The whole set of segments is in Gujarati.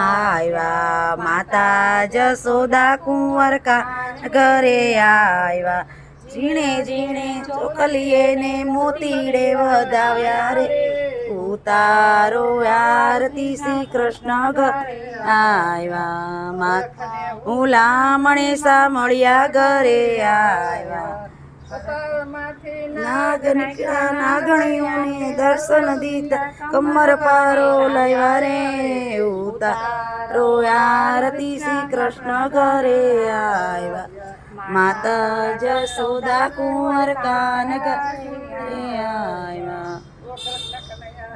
આવ્યા માતા જસોદા કુંવર કા ઘરે આવ્યા ઝીણે ઝીણે ચોકલીએ ને મોતીડે વધાવ્યા રે ઉતારો આરતી શ્રી કૃષ્ણ ઘર આવ્યા માતા હુલામણે સા મળ્યા ઘરે આવ્યા નાગણીઓને દર્શન દીધા કમર પારો લયવા રે ઉતારો આરતી શ્રી કૃષ્ણ ઘરે આવ્યા. માતા જસોદા કુંવર કાન ઘરે આવ્યા.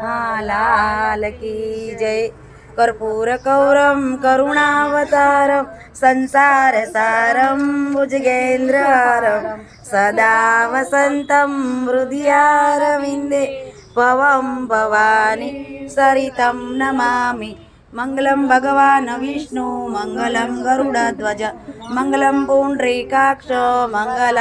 હા લાલ કી જય. કર્પૂર કૌરમ કરુણાવતારમ સંસાર સારમ હૃદયારવિંદે ભવમ ભવાની સરિતમ નમામિ મંગલમ ભગવાન વિષ્ણુ મંગલમ ગરુડધ્વજ મંગલમ પુંડરીકાક્ષ મંગલ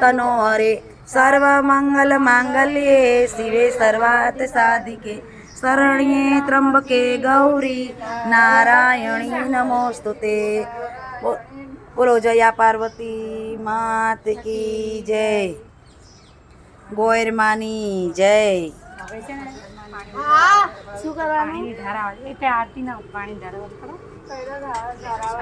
તનો હરે સર્વમંગલ માંગલ્યે શિવે સર્વાર્થ સાધિકે શરણ્યે ત્રંબકે ગૌરી નારાયણી નમોસ્તુતે બોલો જયા પાર્વતી માત કી જય. ગોયરમાની જય. શું કરવાનું? પાણી ધારા એટલે આરતીના પાણી ધારા